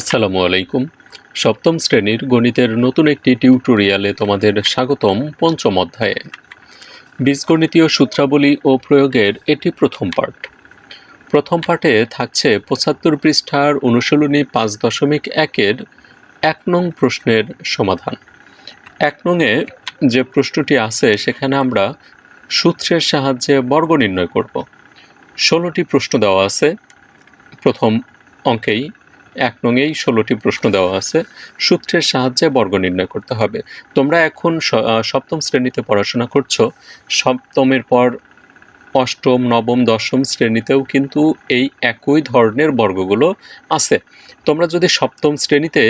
আসসালামু আলাইকুম। সপ্তম শ্রেণির গণিতের নতুন একটি টিউটোরিয়ালে তোমাদের স্বাগতম পঞ্চম অধ্যায়ে। বীজগণিতীয় সূত্রাবলী ও প্রয়োগের এটি প্রথম পার্ট প্রথম পার্টে থাকছে পঁচাত্তর পৃষ্ঠার অনুশীলনী পাঁচ দশমিক একের এক নং প্রশ্নের সমাধান। এক নংয়ে যে প্রশ্নটি আছে, সেখানে আমরা সূত্রের সাহায্যে বর্গ নির্ণয় করব। ষোলোটি প্রশ্ন দেওয়া আছে। প্রথম অঙ্কেই এক নঙেই ষোলোটি প্রশ্ন দেওয়া আছে। সূত্রের সাহায্যে বর্গ নির্ণয় করতে হবে। তোমরা এখন সপ্তম শ্রেণীতে পড়াশোনা করছ। সপ্তমের পর অষ্টম, নবম, দশম শ্রেণীতেও কিন্তু এই একই ধরনের বর্গগুলো আছে। তোমরা যদি সপ্তম শ্রেণীতে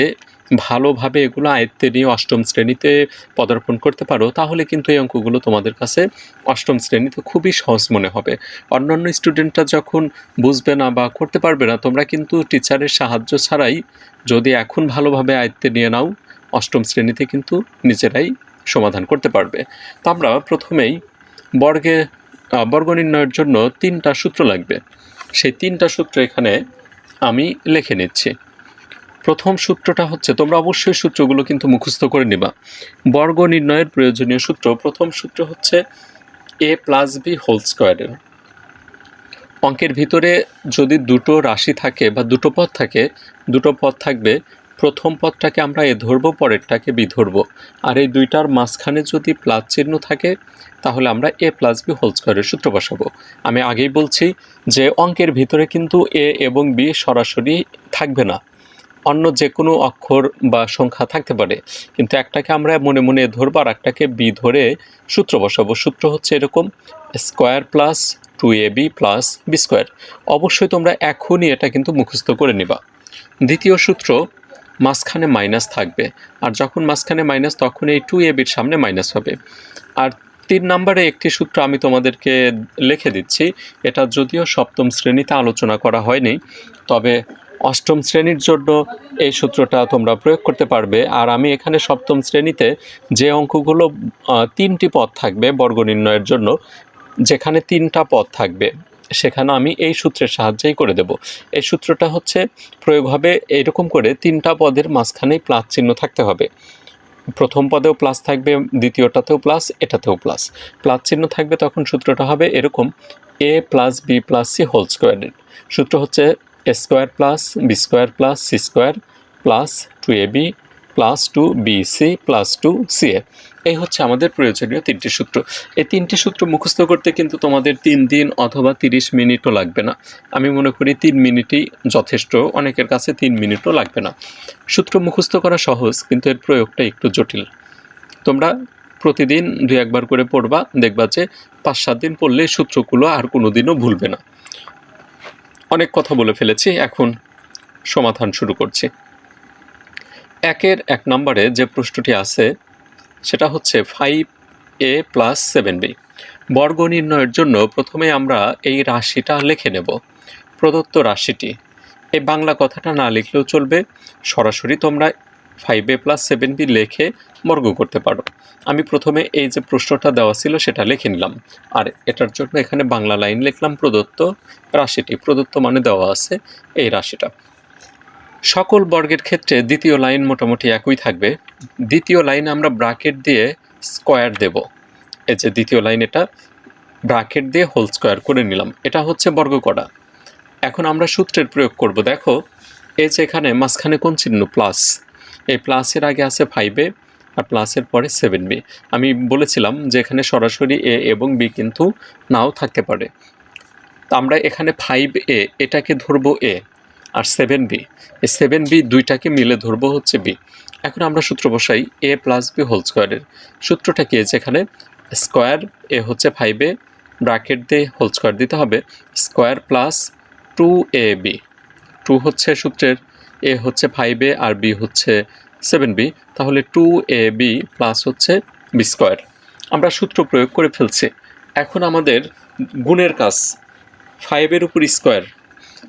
ভালোভাবে এগুলো আয়ত্তে নিয়ে অষ্টম শ্রেণীতে পদার্পণ করতে পারো, তাহলে কিন্তু এই অঙ্কগুলো তোমাদের কাছে অষ্টম শ্রেণীতে খুবই সহজ মনে হবে। অন্যান্য স্টুডেন্টরা যখন বুঝবে না বা করতে পারবে না, তোমরা কিন্তু টিচারের সাহায্য ছাড়াই যদি এখন ভালোভাবে আয়ত্তে নিয়ে নাও, অষ্টম শ্রেণীতে কিন্তু নিজেরাই সমাধান করতে পারবে। তো আমরা প্রথমেই বর্গে বর্গ নির্ণয়ের জন্য তিনটা সূত্র লাগবে। সেই তিনটা সূত্র এখানে আমি লিখে নিচ্ছি। প্রথম সূত্রটা হচ্ছে, তোমরা অবশ্যই সূত্রগুলো কিন্তু মুখস্থ করে নিবা। বর্গ নির্ণয়ের প্রয়োজনীয় সূত্র, প্রথম সূত্র হচ্ছে এ প্লাস বি হোল স্কোয়ারের অঙ্কের ভিতরে যদি দুটো রাশি থাকে বা দুটো পথ থাকে, দুটো পথ থাকবে, প্রথম পদটাকে আমরা এ ধরবো, পরেরটাকে বি ধরবো। আর এই দুইটার মাঝখানে যদি প্লাস চিহ্ন থাকে, তাহলে আমরা এ প্লাস বি হোল স্কোয়ারের সূত্র বসাবো। আমি আগেই বলছি যে অঙ্কের ভিতরে কিন্তু এ এবং বি সরাসরি থাকবে না। অন্য যে কোনো অক্ষর বা সংখ্যা থাকতে পারে, কিন্তু একটাকে আমরা মনে মনে ধরবো আর একটাকে বি ধরে সূত্র বসাবো। সূত্র হচ্ছে এরকম, square plus two A B plus B square. অবশ্যই তোমরা এখনই এটা কিন্তু মুখস্থ করে নিবা। দ্বিতীয় সূত্র, মাঝখানে মাইনাস থাকবে, আর যখন মাঝখানে মাইনাস তখন এই টু এ বির সামনে মাইনাস হবে। আর তিন নম্বরে একটি সূত্র আমি তোমাদেরকে লিখে দিচ্ছি, এটা যদিও সপ্তম শ্রেণীতে আলোচনা করা হয়নি, তবে অষ্টম শ্রেণির জন্য এই সূত্রটা তোমরা প্রয়োগ করতে পারবে। আর আমি এখানে সপ্তম শ্রেণীতে যে অঙ্কগুলো তিনটি পদ থাকবে বর্গ নির্ণয়ের জন্য, যেখানে তিনটা পদ থাকবে, সেখানে আমি এই সূত্রের সাহায্যেই করে দেব। এই সূত্রটা হচ্ছে, প্রয়োগ হবে এরকম করে তিনটা পদের মাঝখানেই প্লাস চিহ্ন থাকতে হবে। প্রথম পদেও প্লাস থাকবে, দ্বিতীয়টাতেও প্লাস, এটাতেও প্লাস। প্লাস চিহ্ন থাকবে তখন সূত্রটা হবে এরকম A plus B plus C whole স্কোয়ারের সূত্র হচ্ছে square plus B square plus C square plus two A B plus two B C plus two C A. এই হচ্ছে আমাদের প্রয়োজনীয় তিনটি সূত্র। এই তিনটি সূত্র মুখস্থ করতে কিন্তু তোমাদের তিন দিন অথবা তিরিশ মিনিটও লাগবে না। আমি মনে করি তিন মিনিটই যথেষ্ট, অনেকের কাছে তিন মিনিটও লাগবে না। সূত্র মুখস্থ করা সহজ, কিন্তু এর প্রয়োগটা একটু জটিল। তোমরা প্রতিদিন দু একবার করে পড়বা, দেখবা যে পাঁচ সাত দিন পড়লে সূত্রগুলো আর কোনো দিনও ভুলবে না। অনেক কথা বলে ফেলেছি, এখন সমাধান শুরু করছি। একের এক নম্বরে যে প্রশ্নটি আছে, সেটা হচ্ছে five A plus seven B বর্গ নির্ণয়ের জন্য প্রথমে আমরা এই রাশিটা লিখে নেব। প্রদত্ত রাশিটি। এই বাংলা কথাটা না লিখলেও চলবে। সরাসরি তোমরা five A plus seven B লেখে বর্গ করতে পারো। আমি প্রথমে এই যে প্রশ্নটা দেওয়া ছিল সেটা লিখে নিলাম। আর এটার জন্য এখানে বাংলা লাইন লিখলাম প্রদত্ত রাশিটি। প্রদত্ত মানে দেওয়া আছে এই রাশিটা। সকল বর্গের ক্ষেত্রে দ্বিতীয় লাইন মোটামুটি একই থাকবে। দ্বিতীয় লাইন আমরা ব্রাকেট দিয়ে স্কোয়ার দেব। এই যে দ্বিতীয় লাইন এটা ব্রাকেট দিয়ে হোল স্কোয়ার করে নিলাম। এটা হচ্ছে বর্গ করা এখন আমরা সূত্রের প্রয়োগ করব। দেখো, এই যে এখানে মাঝখানে কোন চিহ্ন? প্লাস। এই প্লাসের আগে আছে ফাইভে আর প্লাসের পরে সেভেন বি আমি বলেছিলাম যে এখানে সরাসরি এ এবং বি কিন্তু নাও থাকতে পারে। তা আমরা এখানে ফাইভ এ এটাকে ধরবো এ আর সেভেন বি এই সেভেন বি দুইটাকে মিলে ধরবো হচ্ছে বি এখন আমরা সূত্র বসাই এ প্লাস বি হোল স্কোয়ারের সূত্রটা কি যেখানে স্কোয়ার এ হচ্ছে ফাইভে ব্র্যাকেট দিয়ে হোল স্কোয়ার দিতে হবে। Square plus two a b two হচ্ছে সূত্রের। এ হচ্ছে ফাইভে আর বি হচ্ছে সেভেন বি তাহলে টু এ বি প্লাস হচ্ছে বি স্কোয়ার আমরা সূত্র প্রয়োগ করে ফেলছি। এখন আমাদের গুণের কাজ ফাইভের উপর স্কোয়ার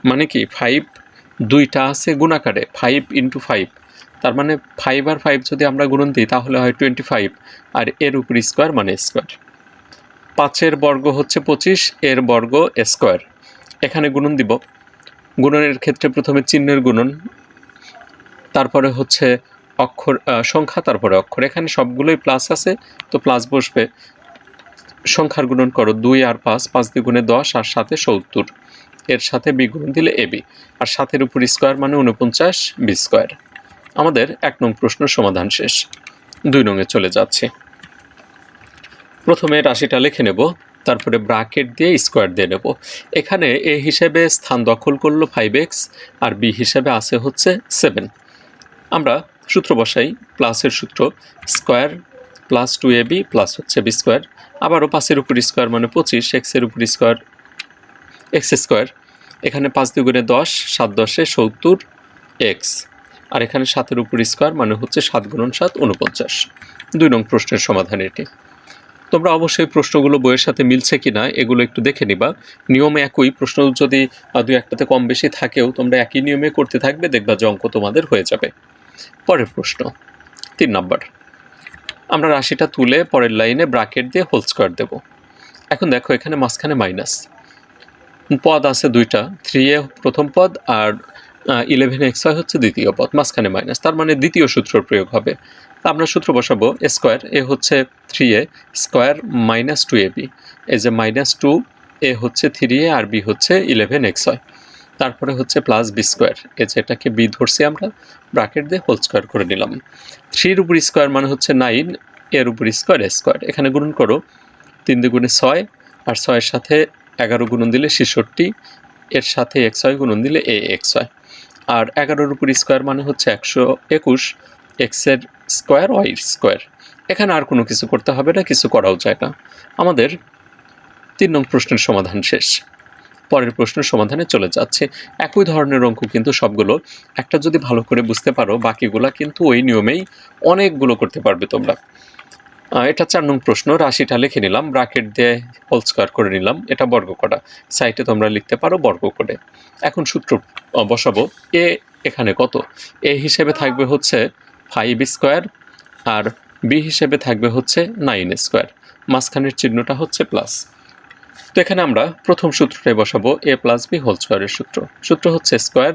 মানে কি ফাইভ দুইটা আছে গুণাকারে ফাইভ ইন্টু ফাইভ তার মানে ফাইভ আর ফাইভ যদি আমরা গুণন দিই, তাহলে হয় টোয়েন্টি ফাইভ আর এর উপর স্কোয়ার মানে স্কোয়ার পাঁচের বর্গ হচ্ছে পঁচিশ, এর বর্গ স্কোয়ার এখানে গুণন দিব। গুণনের ক্ষেত্রে প্রথমে চিহ্নের গুণন তারপরে হচ্ছে অক্ষর সংখ্যা, তারপরে অক্ষর। এখানে সবগুলোই প্লাস আছে, তো প্লাস বসবে। সংখ্যার গুণন করো দুই আর পাঁচ পাঁচ দ্বিগুণে দশ, আর সাথে সত্তর। এর সাথে বি গুণন দিলে এ বি। আর সাতের উপর স্কোয়ার মানে উনপঞ্চাশ বি স্কোয়ার আমাদের এক নং প্রশ্ন সমাধান শেষ। দুই নঙে চলে যাচ্ছে। প্রথমে রাশিটা লিখে নেব, তারপরে ব্রাকেট দিয়ে স্কোয়ার দিয়ে নেব। এখানে এ হিসেবে স্থান দখল করল ফাইভ এক্স আর বি হিসেবে আছে হচ্ছে সেভেন আমরা সূত্র বসাই, প্লাসের সূত্র square plus two a b plus হচ্ছে বি স্কোয়ার। আবারও পাঁচের উপর স্কোয়ার মানে পঁচিশ, এক্সের উপর স্কোয়ার, এক্স স্কোয়ার। এখানে পাঁচ দুগুণে দশ, সাত দশে সত্তর, এক্স। আর এখানে সাতের উপর স্কোয়ার মানে হচ্ছে সাত গুণন সাত, উনপঞ্চাশ। দুই নং প্রশ্নের সমাধান এটি। তোমরা অবশ্যই প্রশ্নগুলো বইয়ের সাথে মিলছে কি না, এগুলো একটু দেখে নিবা। নিয়মে একই, প্রশ্ন যদি দুই একটাতে কম বেশি থাকেও, তোমরা একই নিয়মে করতে থাকবে, দেখবা যে অঙ্ক তোমাদের হয়ে যাবে। পরের প্রশ্ন। তিন নম্বর। আমরা রাশিটা তুলে পরের লাইনে ব্রাকেট দিয়ে হোল স্কোয়ার দেব। এখন দেখো এখানে মাঝখানে মাইনাস। পদ আছে দুইটা থ্রি এ প্রথম পদ আর ইলেভেন এক্স ওয়াই হচ্ছে দ্বিতীয় পদ, মাঝখানে মাইনাস। তার মানে দ্বিতীয় সূত্র প্রয়োগ হবে। আমরা সূত্র বসাবো স্কোয়ার এ হচ্ছে three a square minus two a b এই যে মাইনাস টু এ হচ্ছে থ্রি এ আর বি হচ্ছে ইলেভেন এক্স ওয়াই তারপরে হচ্ছে প্লাস বি স্কোয়ার এ যেটাকে বি ধরছি আমরা ব্রাকেট দিয়ে হোল স্কোয়ার করে নিলাম। থ্রির উপর স্কোয়ার মানে হচ্ছে নাইন এর উপর স্কোয়ার স্কোয়ার এখানে গুণন করো, তিন দুগুণে ছয়, আর ছয়ের সাথে এগারো গুণন দিলে ছেষট্টি, এর সাথে এক্স ওয়াই গুণন দিলে এ এক্স ওয়াই আর এগারোর উপর স্কোয়ার মানে হচ্ছে একশো একুশ এক্সের স্কোয়ার ওয়াই স্কোয়ার এখানে আর কোনো কিছু করতে হবে না, কিছু করাও যায় না। আমাদের তিন নং প্রশ্নের সমাধান শেষ। পরের প্রশ্নের সমাধানে চলে যাচ্ছে। একই ধরনের অঙ্ক কিন্তু সবগুলো। একটা যদি ভালো করে বুঝতে পারো, বাকিগুলা কিন্তু ওই নিয়মেই অনেকগুলো করতে পারবে তোমরা। এটা চার নং প্রশ্ন, রাশিটা লিখে নিলাম ব্রাকেট দিয়ে হোল স্কোয়ার করে নিলাম, এটা বর্গ করা সাইটে তোমরা লিখতে পারো বর্গ করে এখন সূত্র বসাবো, এ এখানে কত? এ হিসেবে থাকবে হচ্ছে ফাইভ স্কোয়ার আর বি হিসেবে থাকবে হচ্ছে নাইন স্কোয়ার মাঝখানের চিহ্নটা হচ্ছে প্লাস তো এখানে আমরা প্রথম সূত্রটাই বসাবো এ প্লাস বি হোল স্কোয়ারের সূত্র। সূত্র হচ্ছে square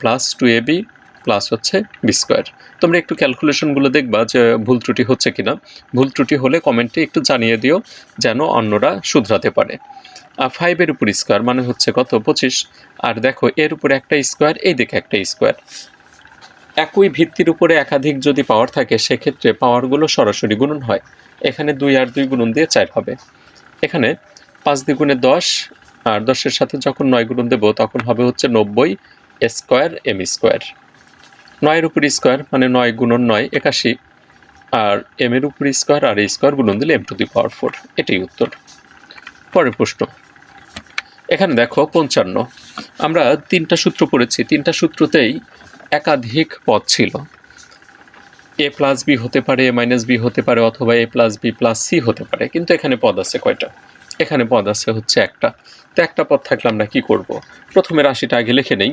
plus two a b plus হচ্ছে বি স্কোয়ার তোমরা একটু ক্যালকুলেশনগুলো দেখবা যে ভুল ত্রুটি হচ্ছে কিনা। ভুল ত্রুটি হলে কমেন্টে একটু জানিয়ে দিও, যেন অন্যরা শুধরাতে পারে। ফাইভের উপর স্কোয়ার মানে হচ্ছে কত? পঁচিশ। আর দেখো, এর উপরে একটা স্কোয়ার এই দিকে একটা স্কোয়ার একই ভিত্তির উপরে একাধিক যদি পাওয়ার থাকে, সেক্ষেত্রে পাওয়ারগুলো সরাসরি গুণন হয়। এখানে দুই আর দুই গুণন দিয়ে চার হবে। এখানে পাঁচ দ্বিগুণে দশ, আর দশের সাথে যখন নয় গুণন দেবো, তখন হবে হচ্ছে নব্বই স্কোয়ার এম স্কোয়ার। নয়ের উপর স্কোয়ার মানে নয় গুণন নয় একাশি, আর এম এর উপর স্কোয়ার আর স্কোয়ার গুণন দিলে m to the power four এটাই উত্তর। পরের প্রশ্ন। এখানে দেখো পঞ্চান্ন। আমরা তিনটা সূত্র পড়েছি। তিনটা সূত্রতেই একাধিক পদ ছিল। এ প্লাস বি হতে পারে, এ মাইনাস বি হতে পারে, অথবা a plus b plus c হতে পারে। কিন্তু এখানে পদ আছে কয়টা? এখানে পদ আছে হচ্ছে একটা। তো একটা পদ থাকলে আমরা কি করব? প্রথমে রাশিটা আগে লিখে নেই,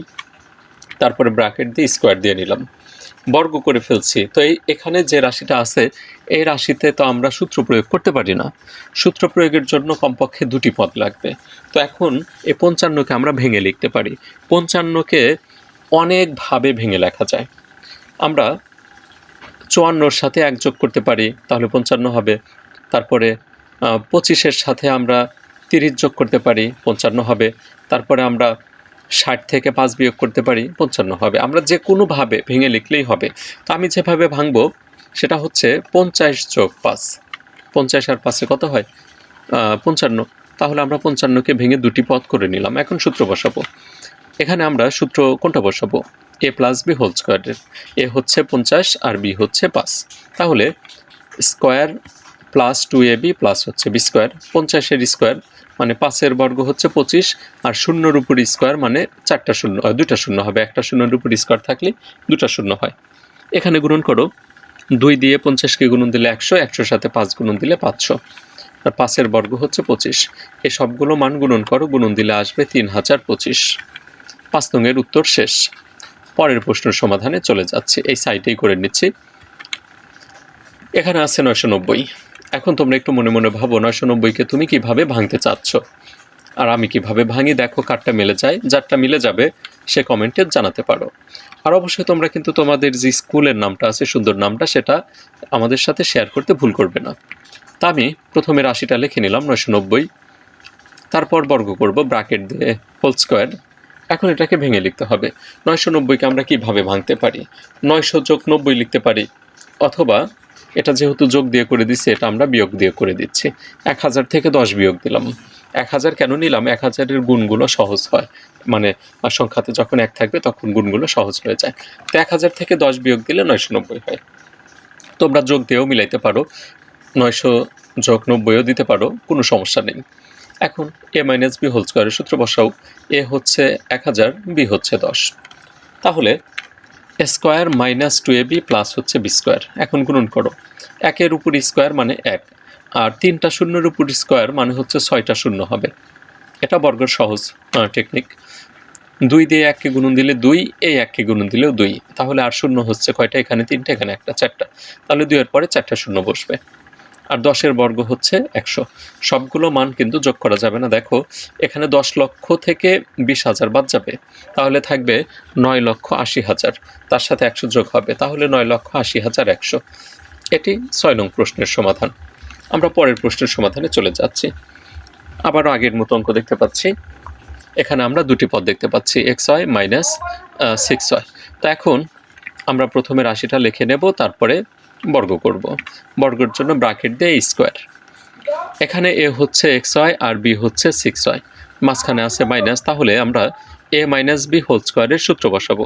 তারপরে ব্র্যাকেট দিয়ে স্কোয়ার দিয়ে নিলাম। বর্গ করে ফেলছি। তো এই এখানে যে রাশিটা আছে, এই রাশিতে তো আমরা সূত্র প্রয়োগ করতে পারি না। সূত্র প্রয়োগের জন্য কমপক্ষে দুটি পদ লাগবে। তো এখন এই পঞ্চান্নকে আমরা ভেঙে লিখতে পারি। পঞ্চান্নকে অনেকভাবে ভেঙে লেখা যায়। আমরা চুয়ান্নর সাথে এক যোগ করতে পারি, তাহলে পঞ্চান্ন হবে। তারপরে পঁচিশের সাথে আমরা তিরিশ যোগ করতে পারি, পঞ্চান্ন হবে। তারপরে আমরা ষাট থেকে পাঁচ বিয়োগ করতে পারি, পঞ্চান্ন হবে। আমরা যে কোনোভাবে ভেঙে লিখলেই হবে। তো আমি যেভাবে ভাঙবো, সেটা হচ্ছে পঞ্চাশ যোগ পাঁচ। পঞ্চাশ আর পাঁচে কত হয়? পঞ্চান্ন। তাহলে আমরা পঞ্চান্নকে ভেঙে দুটি পদ করে নিলাম। এখন সূত্র বসাবো। এখানে আমরা সূত্র কোনটা বসাবো? এ প্লাস বি হোল স্কোয়ারের। এ হচ্ছে পঞ্চাশ আর বি হচ্ছে পাঁচ। তাহলে square plus two a b plus হচ্ছে বি স্কোয়ার পঞ্চাশের স্কোয়ার মানে পাঁচের বর্গ হচ্ছে পঁচিশ, আর শূন্যর উপর স্কোয়ার মানে চারটা শূন্য দুটা শূন্য হবে। একটা শূন্যর উপর স্কোয়ার থাকলে দুটা শূন্য হয়। এখানে গুণন করো, দুই দিয়ে পঞ্চাশকে গুণন দিলে একশো, একশোর সাথে পাঁচ গুণন দিলে পাঁচশো। আর পাঁচের বর্গ হচ্ছে পঁচিশ। এই সবগুলো মান গুণন করো, গুণন দিলে আসবে তিন হাজার পঁচিশ। পাঁচ নংয়ের উত্তর শেষ। পরের প্রশ্নের সমাধানে চলে যাচ্ছে। এই সাইটেই করে নিচ্ছি। এখানে আছে নয়শো নব্বই। এখন তোমরা একটু মনে মনে ভাবো, নয়শো নব্বইকে তুমি কীভাবে ভাঙতে চাচ্ছ? আর আমি কীভাবে ভাঙি? দেখো কারটা মিলে যায়, যারটা মিলে যাবে, সে কমেন্টে জানাতে পারো। আর অবশ্যই তোমরা কিন্তু তোমাদের যে স্কুলের নামটা আছে, সুন্দর নামটা, সেটা আমাদের সাথে শেয়ার করতে ভুল করবে না। তা আমি প্রথমে রাশিটা লিখে নিলাম, নয়শো নব্বই। তারপর বর্গ করব ব্রাকেট দিয়ে, হোল স্কোয়ার। এখন এটাকে ভেঙে লিখতে হবে। নয়শো নব্বইকে আমরা কীভাবে ভাঙতে পারি? নয়শো যোগ নব্বই লিখতে পারি। অথবা এটা যেহেতু যোগ দিয়ে করে দিচ্ছি এটা আমরা বিয়োগ দিয়ে করে দিচ্ছি। এক হাজার থেকে দশ বিয়োগ দিলাম। এক হাজার কেন নিলাম? এক হাজারের গুণগুলো সহজ হয়। মানে সংখ্যাতে যখন এক থাকবে, তখন গুণগুলো সহজ হয়ে যায়। তো এক হাজার থেকে দশ বিয়োগ দিলে নয়শো নব্বই হয়। তোমরা যোগ দিয়েও মিলাইতে পারো। নয়শো যোগ নব্বইও দিতে পারো। কোনো সমস্যা নেই। এখন এ মাইনাস বি হোল স্কোয়ারের সূত্র বসাও। এ হচ্ছে এক হাজার, বি হচ্ছে দশ। তাহলে square minus two a b plus হচ্ছে বি স্কোয়ার। এখন গুণন করো। একের উপর স্কোয়ার মানে এক। আর তিনটা শূন্যের উপর স্কোয়ার মানে হচ্ছে ছয়টা শূন্য হবে। এটা বর্গের সহজ টেকনিক দুই দিয়ে এককে গুণন দিলে দুই, এই এককে গুণন দিলেও দুই। তাহলে আর শূন্য হচ্ছে কয়টা? এখানে তিনটা, এখানে একটা, চারটা। তাহলে দুইয়ের পরে চারটা শূন্য বসবে। আর দশের বর্গ হচ্ছে একশো। সবগুলো মান কিন্তু যোগ করা যাবে না। দেখো, এখানে দশ লক্ষ থেকে বিশ হাজার বাদ যাবে। তাহলে থাকবে নয় লক্ষ আশি হাজার। তার সাথে একশো যোগ হবে। তাহলে নয় লক্ষ আশি হাজার একশো। এটি ছয় নং প্রশ্নের সমাধান। আমরা পরের প্রশ্নের সমাধানে চলে যাচ্ছি। আবারও আগের মতো অঙ্ক দেখতে পাচ্ছি। এখানে আমরা দুটি পদ দেখতে পাচ্ছি, x y minus six y. তো এখন আমরা প্রথমে রাশিটা লিখে নেব, তারপরে বর্গ করব। বর্গের জন্য ব্রাকেট দিয়ে স্কোয়ার। এখানে এ হচ্ছে এক্স ওয়াই আর বি হচ্ছে সিক্স ওয়াই মাঝখানে আছে মাইনাস তাহলে আমরা এ মাইনাস বি হোল স্কোয়ারের সূত্র বসাবো।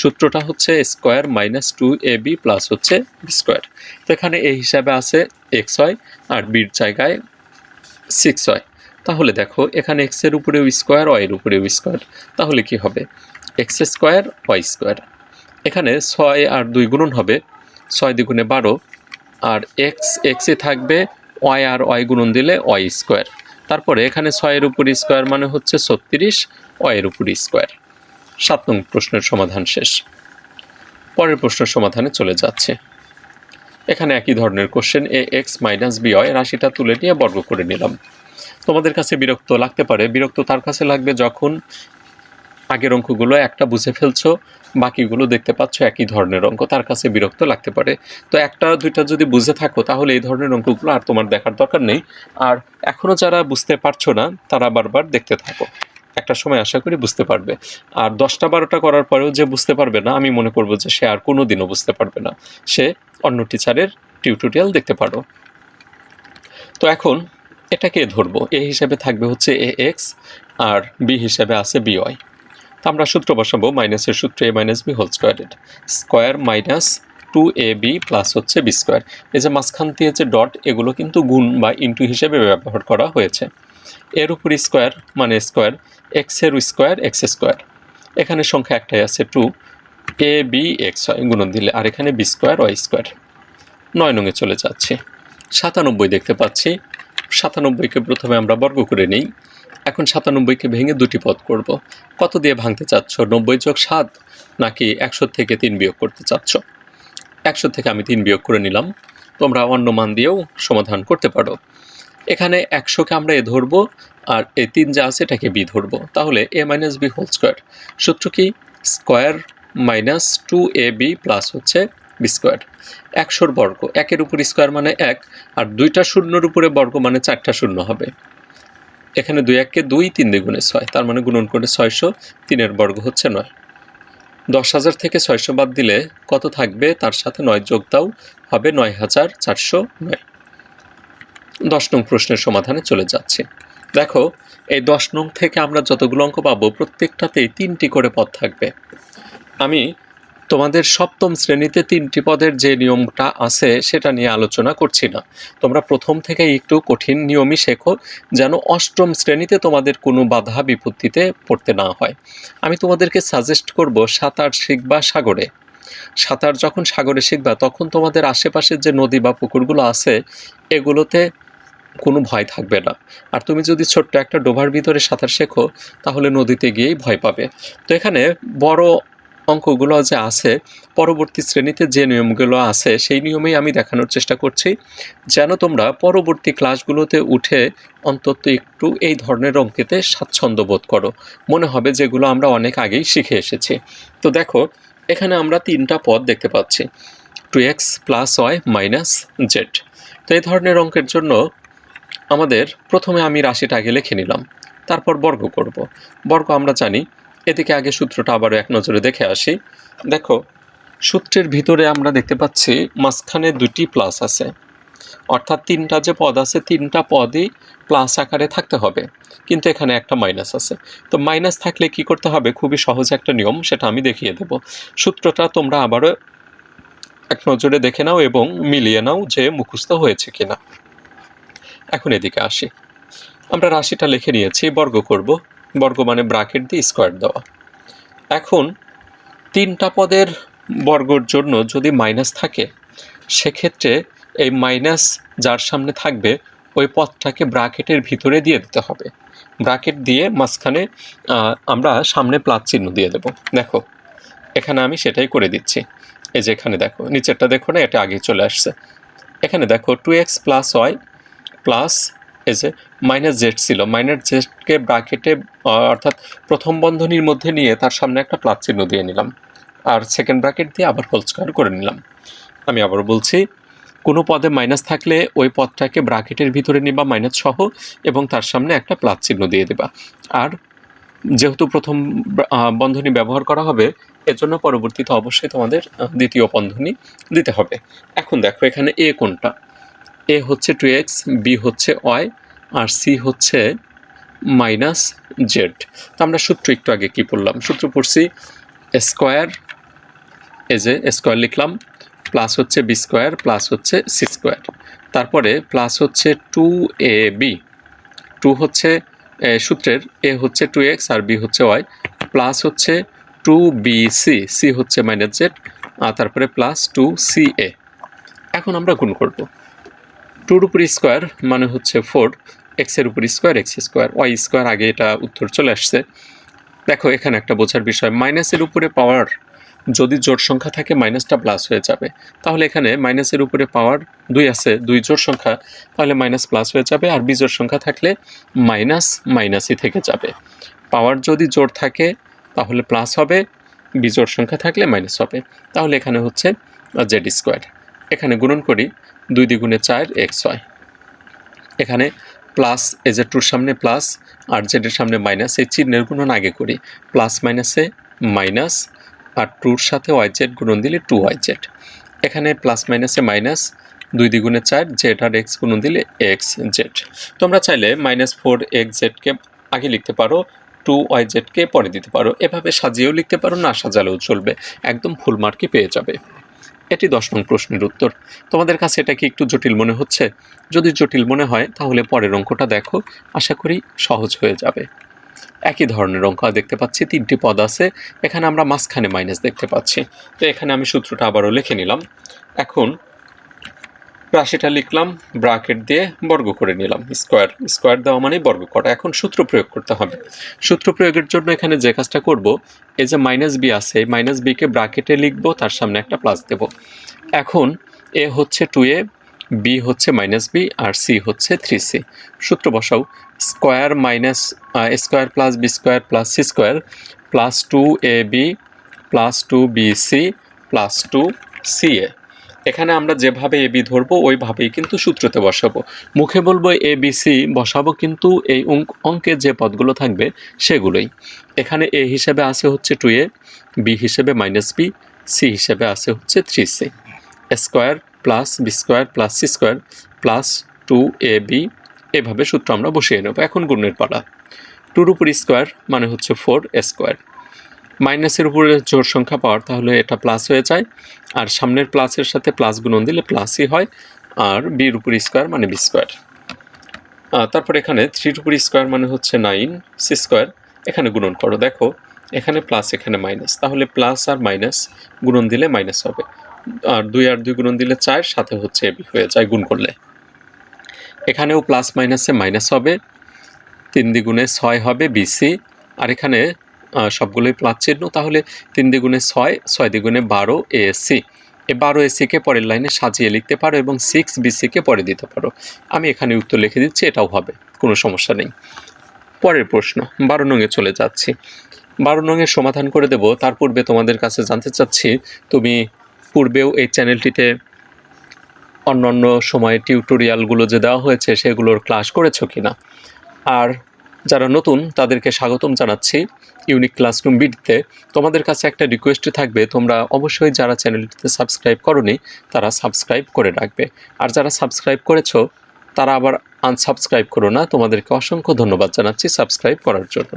সূত্রটা হচ্ছে square minus two a b plus হচ্ছে স্কোয়ার তো এখানে এ হিসাবে আছে এক্স ওয়াই আর বির জায়গায় সিক্স ওয়াই তাহলে দেখো, এখানে এক্সের উপরেও স্কোয়ার ওয়াইয়ের উপরেও স্কোয়ার তাহলে কি হবে? এক্স স্কোয়ার ওয়াই স্কোয়ার এখানে ছয় আর দুই গুণন হবে ছয় দ্বিগুণে বারো, আর এক্স এক্সে থাকবে ওয়াই আর ওয়াই গুণন দিলে ওয়াই স্কোয়ার তারপরে এখানে ছয়ের উপর স্কোয়ার মানে হচ্ছে ছত্রিশ ওয়াইয়ের উপর স্কোয়ার সাত নং প্রশ্নের সমাধান শেষ। পরের প্রশ্নের সমাধানে চলে যাচ্ছে। এখানে একই ধরনের question a x minus b y রাশিটা তুলে নিয়ে বর্গ করে নিলাম। তোমাদের কাছে বিরক্ত লাগতে পারে। বিরক্ত তার কাছে লাগবে যখন আগের অঙ্কগুলো একটা বুঝে ফেলছো, বাকিগুলো দেখতে পাচ্ছ একই ধরনের অঙ্ক, তার কাছে বিরক্ত লাগতে পারে। তো একটা দুইটা যদি বুঝে থাকো, তাহলে এই ধরনের অঙ্কগুলো আর তোমার দেখার দরকার নেই। আর এখনও যারা বুঝতে পারছ না, তারা বারবার দেখতে থাকো। একটা সময় আশা করি বুঝতে পারবে। আর দশটা বারোটা করার পরেও যে বুঝতে পারবে না, আমি মনে করব যে সে আর কোনো দিনও বুঝতে পারবে না। সে অন্য টিচারের টিউটোরিয়াল দেখতে পারো। তো এখন এটাকে ধরবো। এ হিসাবে থাকবে হচ্ছে এ এক্স, আর বি হিসাবে আছে বি ওয়াই। তো আমরা সূত্র বসাবো মাইনাসের সূত্রে এ মাইনাস বি হোল স্কোয়ারের square minus two a b plus হচ্ছে বি স্কোয়ার এই যে মাঝখান দিয়ে যে ডট এগুলো কিন্তু গুণ বা ইন্টু হিসেবে ব্যবহার করা হয়েছে। এর উপর স্কোয়ার মানে স্কোয়ার এক্সের স্কোয়ার এক্স স্কোয়ার এখানে সংখ্যা একটাই আছে টু এ বি এক্স হয় গুণন দিলে। আর এখানে বি স্কোয়ার ওয়াই স্কোয়ার নয় নঙে চলে যাচ্ছে। সাতানব্বই দেখতে পাচ্ছি। সাতানব্বইকে প্রথমে আমরা বর্গ করে নিই। এখন সাতানব্বইকে ভেঙে দুটি পদ করব। কত দিয়ে ভাঙতে চাচ্ছ? নব্বই যোগ সাত নাকি একশো থেকে তিন বিয়োগ করতে চাচ্ছ? একশো থেকে আমি তিন বিয়োগ করে নিলাম। তোমরা অন্য মান দিয়েও সমাধান করতে পারো। এখানে একশোকে আমরা এ ধরবো আর এই তিন যা আছে এটাকে বি ধরবো। তাহলে a minus b whole square. সূত্র কি? Square minus two a b plus হচ্ছে স্কোয়ার। একশোর বর্গ, একের উপর স্কোয়ার মানে এক, আর দুইটা শূন্যর উপরে বর্গ মানে চারটা শূন্য হবে। এখানে দুই এককে দুই, তিন দ্বিগুণে ছয়, তার মানে গুণন করে ছয়শো, তিনের বর্গ হচ্ছে নয়। দশ হাজার থেকে ছয়শো বাদ দিলে কত থাকবে? তার সাথে নয় যোগ দাও, হবে নয় হাজার চারশো নয়। দশ নং প্রশ্নের সমাধানে চলে যাচ্ছে। দেখো, এই দশ নং থেকে আমরা যতগুলো অঙ্ক পাবো, প্রত্যেকটাতেই তিনটি করে পদ থাকবে। আমি তোমাদের সপ্তম শ্রেণীতে তিনটি পদের যে নিয়মটা আছে সেটা নিয়ে আলোচনা করছি না। তোমরা প্রথম থেকে একটু কঠিন নিয়মই শেখো, যেন অষ্টম শ্রেণীতে তোমাদের কোনো বাধা বিপত্তিতে পড়তে না হয়। আমি তোমাদেরকে সাজেস্ট করব সাঁতার শিখবা সাগরে। সাঁতার যখন সাগরে শিখবা, তখন তোমাদের আশেপাশের যে নদী বা পুকুরগুলো আছে, এগুলোতে কোনো ভয় থাকবে না। আর তুমি যদি ছোট্ট একটা ডোবার ভিতরে সাঁতার শেখো, তাহলে নদীতে গিয়েই ভয় পাবে। তো এখানে বড় অঙ্কগুলো যে আছে, পরবর্তী শ্রেণীতে যে নিয়মগুলো আছে, সেই নিয়মেই আমি দেখানোর চেষ্টা করছি। যেন তোমরা পরবর্তী ক্লাসগুলোতে উঠে অন্তত একটু এই ধরনের অঙ্কেতে স্বাচ্ছন্দ্য বোধ করো। মনে হবে যেগুলো আমরা অনেক আগেই শিখে এসেছি। তো দেখো, এখানে আমরা তিনটা পদ দেখতে পাচ্ছি। Two x plus y minus z. তো এই ধরনের অঙ্কের জন্য আমাদের প্রথমে আমি রাশিটা আগে লিখে নিলাম। তারপর বর্গ করব। বর্গ আমরা জানি এদিকে আগে সূত্রটা আবারও এক নজরে দেখে আসি। দেখো, সূত্রের ভিতরে আমরা দেখতে পাচ্ছি মাঝখানে দুটি প্লাস আছে। অর্থাৎ তিনটা যে পদ আছে, তিনটা পদই প্লাস আকারে থাকতে হবে। কিন্তু এখানে একটা মাইনাস আছে। তো মাইনাস থাকলে কি করতে হবে? খুবই সহজ একটা নিয়ম, সেটা আমি দেখিয়ে দেব। সূত্রটা তোমরা আবারও এক নজরে দেখে নাও এবং মিলিয়ে নাও যে মুখস্থ হয়েছে কিনা। এখন এদিকে আসি। আমরা রাশিটা লিখে নিয়েছি, বর্গ করব। বর্গ মানে ব্রাকেট দিয়ে স্কোয়ার দেওয়া। এখন তিনটা পদের বর্গর জন্য যদি মাইনাস থাকে, সেক্ষেত্রে এই মাইনাস যার সামনে থাকবে, ওই পদটাকে ব্রাকেটের ভিতরে দিয়ে দিতে হবে। ব্রাকেট দিয়ে মাঝখানে আমরা সামনে প্লাস চিহ্ন দিয়ে দেব। দেখো, এখানে আমি সেটাই করে দিচ্ছি। এই যে এখানে দেখো, নিচেরটা দেখো না, এটা আগে চলে আসছে। এখানে দেখো two x plus y plus এই যে মাইনাস জেড ছিল মাইনাস জেডকে ব্রাকেটে অর্থাৎ প্রথম বন্ধনীর মধ্যে নিয়ে তার সামনে একটা প্লাস চিহ্ন দিয়ে নিলাম। আর সেকেন্ড ব্র্যাকেট দিয়ে আবার হোল স্কোয়ার করে নিলাম। আমি আবার বলছি, কোনো পদে মাইনাস থাকলে ওই পদটাকে ব্রাকেটের ভিতরে নিবা মাইনাস সহ, এবং তার সামনে একটা প্লাস চিহ্ন দিয়ে দেবা। আর যেহেতু প্রথম বন্ধনী ব্যবহার করা হবে, এজন্য পরবর্তীতে অবশ্যই তোমাদের দ্বিতীয় বন্ধনী দিতে হবে। এখন দেখো এখানে এ কোনটা? এ হচ্ছে টু এক্স বি হচ্ছে ওয়াই আর সি হচ্ছে মাইনাস জেড তো আমরা সূত্র একটু আগে কি পড়লাম? সূত্র পড়ছি স্কোয়ার এই যে স্কোয়ার লিখলাম প্লাস হচ্ছে বি স্কোয়ার প্লাস হচ্ছে সি স্কোয়ার তারপরে প্লাস হচ্ছে টু এ বি টু হচ্ছে সূত্রের, এ হচ্ছে টু এক্স আর বি হচ্ছে ওয়াই প্লাস হচ্ছে টু বি সি সি হচ্ছে মাইনাস জেড আর তারপরে প্লাস টু সি এ এখন আমরা গুণ করব। টুর উপর স্কোয়ার মানে হচ্ছে ফোর এক্সের উপর square, x square, y square, আগে এটা উত্তর চলে আসছে। দেখো, এখানে একটা বোঝার বিষয় মাইনাসের উপরে পাওয়ার যদি জোড় সংখ্যা থাকে মাইনাসটা প্লাস হয়ে যাবে। তাহলে এখানে মাইনাসের উপরে পাওয়ার দুই আছে, দুই জোড় সংখ্যা, তাহলে মাইনাস প্লাস হয়ে যাবে। আর বিজোড় সংখ্যা থাকলে মাইনাস মাইনাসই থেকে যাবে। পাওয়ার যদি জোড় থাকে, তাহলে প্লাস হবে, বিজোড় সংখ্যা থাকলে মাইনাস হবে। তাহলে এখানে হচ্ছে জেড স্কোয়ার এখানে গুণন করি দুই দ্বিগুণে চার এক্স হয় এখানে প্লাস এজের টুর সামনে প্লাস, আর জেডের সামনে মাইনাস। এই চিহ্নের গুণন আগে করি। প্লাস মাইনাসে মাইনাস, আর টুর সাথে ওয়াই জেড গুণন দিলে টু ওয়াই জেড। এখানে প্লাস মাইনাসে মাইনাস, দুই দ্বিগুণে চার, জেড আর এক্স গুণন দিলে এক্স জেড। তোমরা চাইলে মাইনাস ফোর এক্স জেডকে আগে লিখতে পারো, টু ওয়াই জেডকে পরে দিতে পারো। এভাবে সাজিয়েও লিখতে পারো, না সাজালেও চলবে। একদম ফুল মার্কই পেয়ে যাবে। এটি দশ নং প্রশ্নের উত্তর। তোমাদের কাছে এটা কি একটু জটিল মনে হচ্ছে? যদি জটিল মনে হয়, তাহলে পরের অঙ্কটা দেখো। আশা করি সহজ হয়ে যাবে। একই ধরনের অঙ্ক দেখতে পাচ্ছি, তিনটি পদ আছে। এখানে আমরা মাঝখানে মাইনাস দেখতে পাচ্ছি। তো এখানে আমি সূত্রটা আবারও লিখে নিলাম। এখন রাশিটা লিখলাম ব্রাকেট দিয়ে বর্গ করে নিলাম। স্কোয়ার স্কোয়ার দেওয়া মানে বর্গ করা। এখন সূত্র প্রয়োগ করতে হবে। সূত্র প্রয়োগের জন্য এখানে যে কাজটা করব, এই যে মাইনাস বি আছে মাইনাস বিকে ব্রাকেটে লিখব, তার সামনে একটা প্লাস দেব। এখন এ হচ্ছে টু এ বি হচ্ছে মাইনাস বি আর সি হচ্ছে থ্রি সি সূত্র বসাও। Square minus square plus b square plus c square plus two a b plus two b c plus two c a এখানে আমরা যেভাবে এ বি ধরবো, ওইভাবেই কিন্তু সূত্রতে বসাবো। মুখে বলব এ বি সি বসাবো কিন্তু এই অঙ্ক যে পদগুলো থাকবে সেগুলোই। এখানে এ হিসেবে আছে হচ্ছে টু এ বি হিসেবে মাইনাস বি সি হিসেবে আছে হচ্ছে three c square plus b square plus c square plus two a b এভাবে সূত্র আমরা বসিয়ে নেব। এখন গুণের পালা। টুর উপর স্কোয়ার মানে হচ্ছে ফোর স্কোয়ার মাইনাসের উপরে জোর সংখ্যা পাওয়ার তাহলে এটা প্লাস হয়ে যায়। আর সামনের প্লাসের সাথে প্লাস গুণন দিলে প্লাসই হয়, আর বির উপর স্কোয়ার মানে বি স্কোয়ার তারপর এখানে থ্রির উপর স্কোয়ার মানে হচ্ছে নাইন সি স্কোয়ার এখানে গুণন করো। দেখো, এখানে প্লাস এখানে মাইনাস তাহলে প্লাস আর মাইনাস গুণন দিলে মাইনাস হবে। আর দুই আর দুই গুণন দিলে চার, সাথে হচ্ছে এবি হয়ে যায় গুণ করলে। এখানেও প্লাস মাইনাসে মাইনাস হবে, তিন দ্বিগুণে ছয় হবে বিসি আর এখানে সবগুলোই প্লাস চিহ্ন, তাহলে তিন দ্বিগুণে ছয় ছয় দ্বিগুণে বারো এ সি। এই বারো এসিকে পরের লাইনে সাজিয়ে লিখতে পারো এবং সিক্স বিসিকে পরে দিতে পারো। আমি এখানে উত্তর লিখে দিচ্ছি, এটাও হবে, কোনো সমস্যা নেই। পরের প্রশ্ন, বারো নঙে চলে যাচ্ছি। বারো নঙের সমাধান করে দেব, তার পূর্বে তোমাদের কাছে জানতে চাচ্ছি, তুমি পূর্বেও এই চ্যানেলটিতে অন্যান্য সময়ে টিউটোরিয়ালগুলো যে দেওয়া হয়েছে, সেগুলোর ক্লাস করেছ কিনা? আর যারা নতুন, তাদেরকে স্বাগতম জানাচ্ছি। ইউনিক ক্লাসরুম বিডিতে তোমাদের কাছে একটা রিকোয়েস্ট থাকবে, তোমরা অবশ্যই যারা চ্যানেলটিতে সাবস্ক্রাইব করনি, তারা সাবস্ক্রাইব করে রাখবে। আর যারা সাবস্ক্রাইব করেছ, তারা আবার আনসাবস্ক্রাইব করো না, তোমাদেরকে অসংখ্য ধন্যবাদ জানাচ্ছি সাবস্ক্রাইব করার জন্য।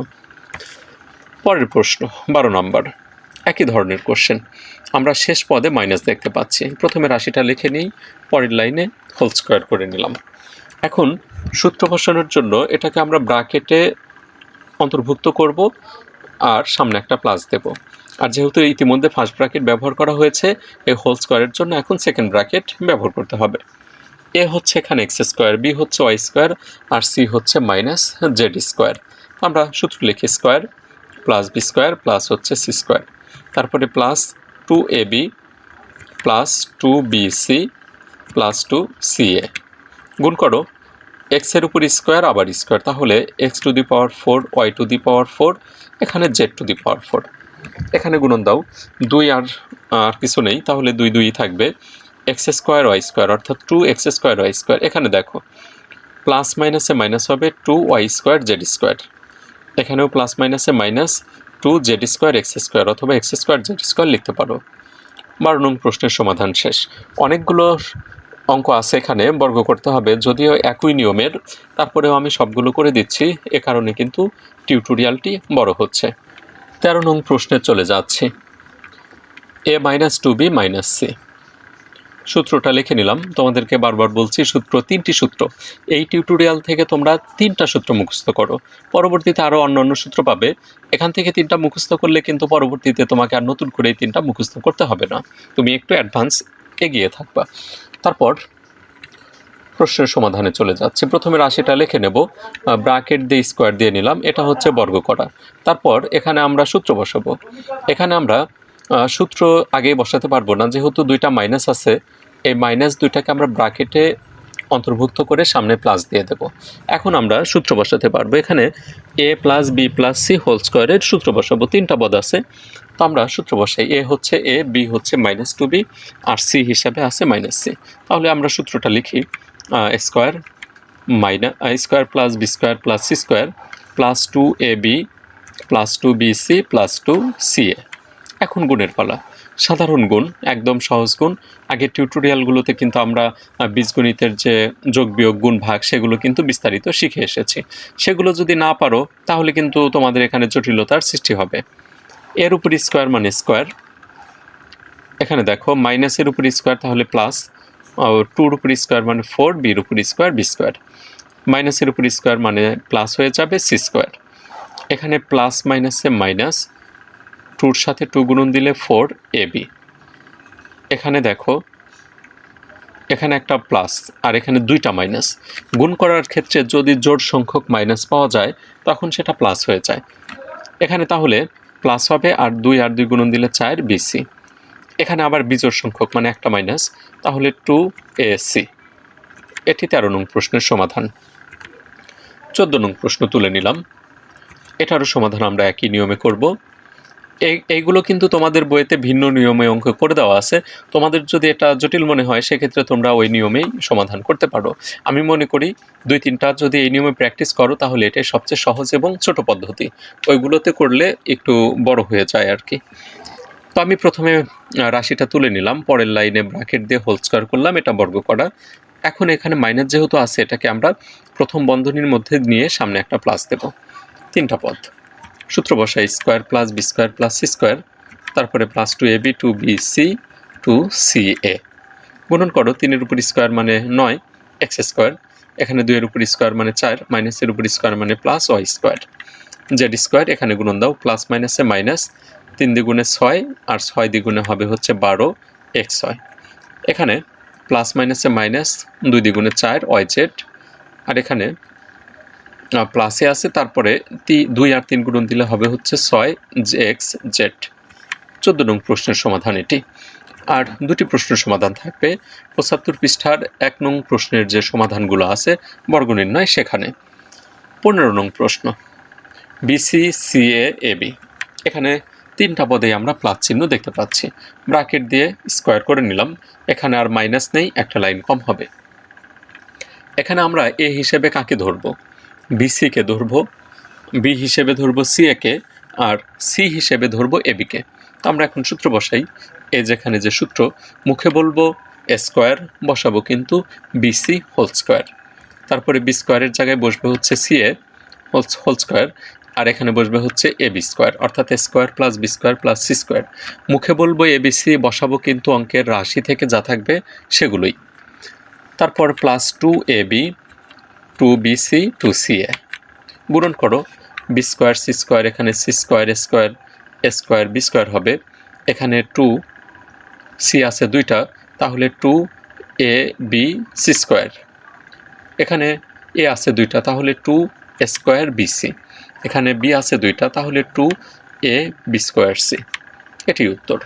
পরের প্রশ্ন, বারো নম্বর, একই ধরনের কোশ্চেন আমরা শেষ পদে মাইনাস দেখতে পাচ্ছি। প্রথমে রাশিটা লিখে নিই, পরের লাইনে হোল স্কোয়ার করে নিলাম। এখন সূত্র বসানোর জন্য এটাকে আমরা ব্রাকেটে অন্তর্ভুক্ত করব। আর সামনে একটা প্লাস দেব। আর যেহেতু ইতিমধ্যে ফার্স্ট ব্র্যাকেট ব্যবহার করা হয়েছে, এই হোল স্কোয়ারের জন্য এখন সেকেন্ড ব্র্যাকেট ব্যবহার করতে হবে। এ হচ্ছে এখানে এক্স স্কোয়ার বি হচ্ছে ওয়াই স্কোয়ার আর সি হচ্ছে মাইনাস জেড স্কোয়ার আমরা সূত্র লিখি square plus b square plus হচ্ছে সি স্কোয়ার তারপরে plus two a b plus two b c plus two c a গুণ করো এক্সের উপর স্কোয়ার, আবার স্কোয়ার। তাহলে x to the power four y to the power four, এখানে z to the power four. এখানে গুণন দাও, দুই আর আর কিছু নেই, তাহলে দুই দুই থাকবে। এক্স স্কোয়ার ওয়াই স্কোয়ার, অর্থাৎ two x square y square. এখানে দেখো প্লাস মাইনাসে মাইনাস হবে two y square z square. এখানেও প্লাস মাইনাসে minus two z square x square, অথবা এক্স স্কোয়ার জেড স্কোয়ার লিখতে পারো। বারো নং প্রশ্নের সমাধান শেষ। অনেকগুলো অঙ্ক আছে এখানে, বর্গ করতে হবে। যদিও একই নিয়মের, তারপরেও আমি সবগুলো করে দিচ্ছি। এ কারণে কিন্তু টিউটোরিয়ালটি বড় হচ্ছে। তেরো নং প্রশ্নে চলে যাচ্ছি। A minus two b minus c. সূত্রটা লিখে নিলাম। তোমাদেরকে বারবার বলছি, সূত্র তিনটি সূত্র। এই টিউটোরিয়াল থেকে তোমরা তিনটা সূত্র মুখস্থ করো। পরবর্তীতে আরও অন্য অন্য সূত্র পাবে। এখান থেকে তিনটা মুখস্থ করলে কিন্তু পরবর্তীতে তোমাকে আর নতুন করে এই তিনটা মুখস্থ করতে হবে না। তুমি একটু অ্যাডভান্স এগিয়ে থাকবা। তারপর প্রশ্নের সমাধানে চলে যাচ্ছে। প্রথমে রাশিটা লিখে নেব। ব্রাকেট দিয়ে স্কোয়ার দিয়ে নিলাম। এটা হচ্ছে বর্গ করা তারপর এখানে আমরা সূত্র বসাবো। এখানে আমরা সূত্র আগেই বসাতে পারব না। যেহেতু দুইটা মাইনাস আছে, এই মাইনাস দুইটাকে আমরা ব্রাকেটে অন্তর্ভুক্ত করে সামনে প্লাস দিয়ে দেব। এখন আমরা সূত্র বসাতে পারব। এখানে a plus b plus c whole স্কোয়ারের সূত্র বসাবো। তিনটা পদ আছে। তো আমরা সূত্র বসাই, এ হচ্ছে এ, বি হচ্ছে মাইনাস টু বি আর সি হিসাবে আছে মাইনাস সি তাহলে আমরা সূত্রটা লিখি square minus square plus b square plus c square plus two a b plus two b c plus two c a এখন গুণের পালা। সাধারণ গুণ, একদম সহজ গুণ। আগের টিউটোরিয়ালগুলোতে কিন্তু আমরা বীজগণিতের যে যোগ বিয়োগ গুণ ভাগ, সেগুলো কিন্তু বিস্তারিত শিখে এসেছি। সেগুলো যদি না পারো, তাহলে কিন্তু তোমাদের এখানে জটিলতার সৃষ্টি হবে। এর উপর স্কোয়ার মানে স্কোয়ার। এখানে দেখো মাইনাসের উপর স্কোয়ার তাহলে প্লাস টুর উপর স্কোয়ার মানে ফোর বির উপর স্কোয়ার বি স্কোয়ার মাইনাসের উপর স্কোয়ার মানে প্লাস হয়ে যাবে সি স্কোয়ার এখানে প্লাস মাইনাসে মাইনাস টুর সাথে টু গুণন দিলে ফোর এ বি এখানে দেখো, এখানে একটা প্লাস আর এখানে দুইটা মাইনাস গুণ করার ক্ষেত্রে যদি জোড় সংখ্যক মাইনাস পাওয়া যায়, তখন সেটা প্লাস হয়ে যায়। এখানে তাহলে প্লাস হবে আর দুই আর দুই গুণন দিলে চার বিসি। এখানে আবার বিজোড় সংখ্যক মানে একটা মাইনাস, তাহলে টু এএসসি এটি তেরো নং প্রশ্নের সমাধান। চোদ্দ নং প্রশ্ন তুলে নিলাম। এটারও সমাধান আমরা একই নিয়মে করব। এই, এইগুলো কিন্তু তোমাদের বইতে ভিন্ন নিয়মে অঙ্ক করে দেওয়া আছে। তোমাদের যদি এটা জটিল মনে হয়, সেক্ষেত্রে তোমরা ওই নিয়মেই সমাধান করতে পারো। আমি মনে করি, দুই তিনটা যদি এই নিয়মে প্র্যাকটিস করো, তাহলে এটাই সবচেয়ে সহজ এবং ছোট পদ্ধতি। ওইগুলোতে করলে একটু বড় হয়ে যায় আর কি। তো আমি প্রথমে রাশিটা তুলে নিলাম। পরের লাইনে ব্র্যাকেট দিয়ে হোল স্কোয়ার করলাম, এটা বর্গ করা। এখন এখানে মাইনাস যেহেতু আছে, এটাকে আমরা প্রথম বন্ধনীর মধ্যে নিয়ে সামনে একটা প্লাস দেব। তিনটা পদ। সূত্র বসাই square plus b square plus c square, তারপরে plus two a b, two b c, two c a. গুণন করো তিনের উপর স্কোয়ার মানে নয়, এক্স স্কোয়ার। এখানে দুইয়ের উপর স্কোয়ার মানে চার, মাইনাসের উপর স্কোয়ার মানে plus y square. Z square, এখানে গুণন দাও, প্লাস মাইনাসে মাইনাস, তিন দ্বিগুণে ছয়, আর ছয় দ্বিগুণে হবে হচ্ছে বারো, এক্স ছয় এখানে প্লাস মাইনাসে মাইনাস, দুই দ্বিগুণে চার, ওয়াই জেড। আর এখানে প্লাসে আছে, তারপরে তি, দুই আর তিন গুণন দিলে হবে হচ্ছে ছয় জে এক্স জেড চোদ্দ নং প্রশ্নের সমাধান এটি। আর দুটি প্রশ্নের সমাধান থাকবে। পঁচাত্তর পৃষ্ঠার এক নং প্রশ্নের যে সমাধানগুলো আছে, বর্গ নির্ণয় সেখানে। পনেরো নং প্রশ্ন। বিসি সিএ এবি এখানে তিনটা পদে আমরা প্লাস চিহ্ন দেখতে পাচ্ছি। ব্রাকেট দিয়ে স্কোয়ার করে নিলাম। এখানে আর মাইনাস নেই, একটা লাইন কম হবে। এখানে আমরা এ হিসেবে কাকে ধরবো? বিসিকে ধরবো, বি হিসেবে ধরব ধরবো সিএকে আর সি হিসেবে ধরবো এবিকে তো আমরা এখন সূত্র বসাই। এ যেখানে যে সূত্র, মুখে বলব এ স্কোয়ার, বসাবো কিন্তু বিসি হোল স্কোয়ার। তারপরে বি স্কোয়ারের জায়গায় বসবে হচ্ছে c a whole whole square, আর এখানে বসবে হচ্ছে এ বি স্কোয়ার, অর্থাৎ a square plus b square plus c square. মুখে বলব এ বি সি, বসাবো কিন্তু অঙ্কের রাশি থেকে যা থাকবে সেগুলোই। তারপর plus two a b two b c, two c a. গুণন করো। বি স্কোয়ার, সি স্কোয়ার, এখানে c square, a square a square, b square হবে। এখানে টু সি আছে দুইটা, তাহলে two a, b, c square. এখানে এ আছে দুইটা, তাহলে two a square, b c. এখানে বি আছে দুইটা, তাহলে two a, b square, c. এটি উত্তর।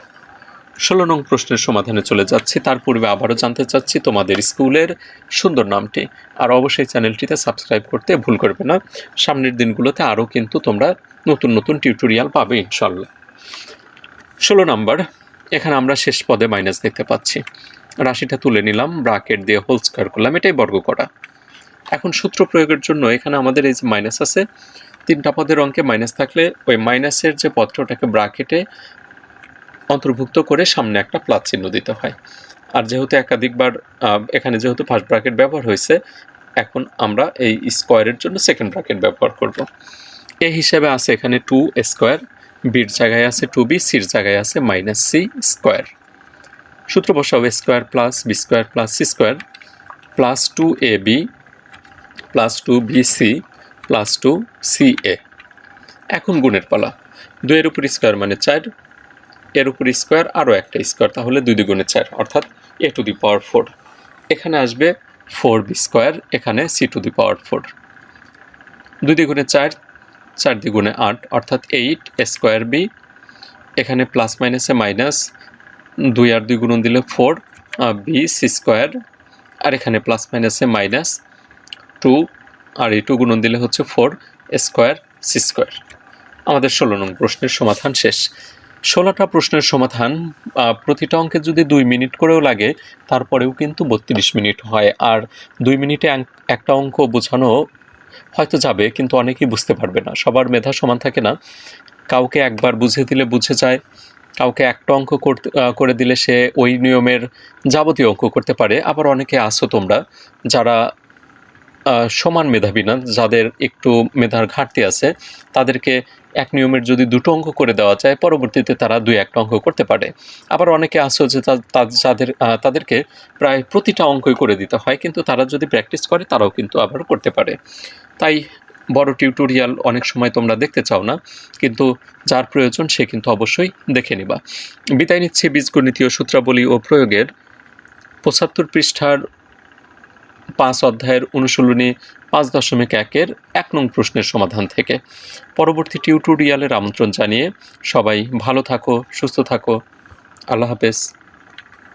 ষোলো নং প্রশ্নের সমাধানে চলে যাচ্ছি। তার পূর্বে আবারও জানতে চাচ্ছি তোমাদের স্কুলের সুন্দর নামটি। আর অবশ্যই চ্যানেলটিতে সাবস্ক্রাইব করতে ভুল করবে না। সামনের দিনগুলোতে আরও কিন্তু তোমরা নতুন নতুন টিউটোরিয়াল পাবে ইনশাল্লাহ ষোলো নাম্বার, এখানে আমরা শেষ পদে মাইনাস দেখতে পাচ্ছি। রাশিটা তুলে নিলাম ব্রাকেট দিয়ে হোল স্কোয়ার করলাম, এটাই বর্গ করা। এখন সূত্র প্রয়োগের জন্য এখানে আমাদের এই যে মাইনাস আছে, তিনটা পদের অঙ্কে মাইনাস থাকলে ওই মাইনাসের যে পদটা, ওটাকে ব্রাকেটে অন্তর্ভুক্ত করে সামনে একটা প্লাস চিহ্ন দিতে হয়। আর যেহেতু একাধিকবার এখানে যেহেতু ফার্স্ট ব্রাকেট ব্যবহার হয়েছে, এখন আমরা এই স্কোয়ারের জন্য সেকেন্ড ব্রাকেট ব্যবহার করব। এই হিসেবে আছে এখানে টু স্কোয়ার বির জায়গায় আছে টু বি সির জায়গায় আছে মাইনাস সি স্কোয়ার সূত্র বসাবো square plus b square plus c square plus two a b plus two b c plus two c a এখন গুণের পালা। দুইয়ের উপর স্কোয়ার মানে চার এর উপর স্কোয়ার আরও একটা স্কোয়ার, তাহলে দুই দুগুণে চার, অর্থাৎ এ টু দি পাওয়ার ফোর। এখানে আসবে ফোর বি স্কোয়ার, এখানে c to the power four. দুই দ্বিগুণে চার চার দ্বিগুণে আট, অর্থাৎ এইট স্কোয়ার বি। এখানে প্লাস মাইনাসে মাইনাস দুই আর দুই গুণন দিলে ফোর বি, সি স্কোয়ার। আর এখানে প্লাস মাইনাসে মাইনাস টু আর এই টু গুণন দিলে হচ্ছে ফোর স্কোয়ার, সি স্কোয়ার। আমাদের ষোলো নং প্রশ্নের সমাধান শেষ। ষোলোটা প্রশ্নের সমাধান প্রতিটা অঙ্কে যদি দুই মিনিট করেও লাগে, তারপরেও কিন্তু বত্রিশ মিনিট হয়। আর দুই মিনিটে একটা অঙ্ক বোঝানো হয়তো যাবে, কিন্তু অনেকেই বুঝতে পারবে না। সবার মেধা সমান থাকে না। কাউকে একবার বুঝে দিলে বুঝে যায়। কাউকে একটা অঙ্ক করতে করে দিলে সে ওই নিয়মের যাবতীয় অঙ্ক করতে পারে। আবার অনেকে আসো তোমরা যারা সমান মেধাবী না, যাদের একটু মেধার ঘাটতি আছে, তাদেরকে এক নিয়মের যদি দুটো অঙ্ক করে দেওয়া যায়, পরবর্তীতে তারা দুই একটা অঙ্ক করতে পারে। আবার অনেকে আসো যে তা- তা- যাদের তাদেরকে প্রায় প্রতিটা অঙ্কই করে দিতে হয়, কিন্তু তারা যদি প্র্যাকটিস করে, তারাও কিন্তু আবার করতে পারে। তাই বড় টিউটোরিয়াল অনেক সময় তোমরা দেখতে চাও না, কিন্তু যার প্রয়োজন সে কিন্তু অবশ্যই দেখে নিবা। বিদায় নিচ্ছে বীজগণিতীয় সূত্রাবলী ও প্রয়োগের পঁচাত্তর পৃষ্ঠার পাঁচ অধ্যায়ের অনুশীলনী পাঁচ দশমিক একের এক নং প্রশ্নের সমাধান থেকে। পরবর্তী টিউটোরিয়ালের আমন্ত্রণ জানিয়ে সবাই ভালো থাকো, সুস্থ থাকো। আল্লাহ হাফেজ।